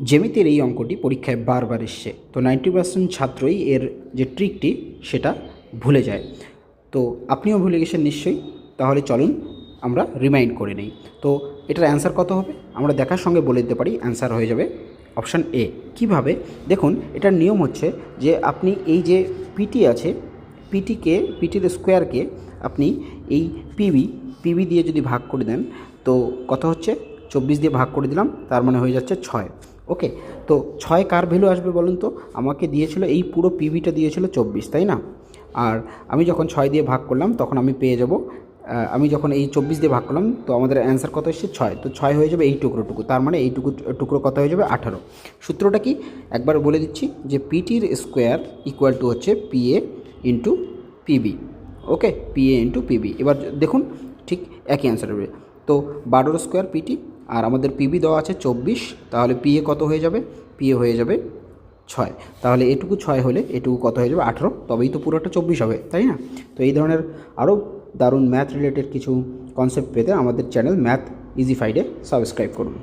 জ্যামিতির এই অঙ্কটি পরীক্ষায় বারবার এসছে। তো নাইনটি পার্সেন্ট ছাত্রই এর যে ট্রিকটি সেটা ভুলে যায়। তো আপনিও ভুলে গেছেন নিশ্চয়ই। তাহলে চলুন আমরা রিমাইন্ড করে নেই। তো এটার অ্যান্সার কত হবে? আমরা দেখার সঙ্গে বলে দিতে পারি অ্যান্সার হয়ে যাবে অপশান এ কীভাবে? দেখুন, এটার নিয়ম হচ্ছে যে আপনি এই যে পিটি আছে পিটিকে পিটির স্কোয়ারকে আপনি এই পিবি পিবি দিয়ে যদি ভাগ করে দেন, তো কত হচ্ছে? চব্বিশ দিয়ে ভাগ করে দিলাম, তার মানে হয়ে যাচ্ছে ছয়। ওকে, তো ছয় কার ভ্যালু আসবে বলুন তো? আমাকে দিয়েছিল, এই পুরো পিভিটা দিয়েছিল চব্বিশ, তাই না? আর আমি যখন ছয় দিয়ে ভাগ করলাম, তখন আমি পেয়ে যাব আমি যখন এই চব্বিশ দিয়ে ভাগ করলাম, তো আমাদের অ্যান্সার কত এসেছে? ছয়। তো ছয় হয়ে যাবে এই টুকরোটুকু, তার মানে এই টুকু, টুকরো কত হয়ে যাবে? আঠারো। সূত্রটা কি? একবার বলে দিচ্ছি যে পিটির স্কোয়ার ইকুয়াল টু হচ্ছে PA into PB okay? PA into PB এবার দেখুন, ঠিক একই অ্যান্সার হবে। তো বারোর স্কোয়ার পিটি আর আমাদের পিবি দেওয়া আছে চব্বিশ, তাহলে পিএ কত হয়ে যাবে? পিএ হয়ে যাবে ছয়। তাহলে এটুকু ছয় হলে এটুকু কত হয়ে যাবে? আঠেরো। তবেই তো পুরোটা চব্বিশ হবে, তাই না? তো এই ধরনের আরও দারুণ ম্যাথ রিলেটেড কিছু কনসেপ্ট পেতে আমাদের চ্যানেল ম্যাথ ইজি ফাইডে সাবস্ক্রাইব করুন।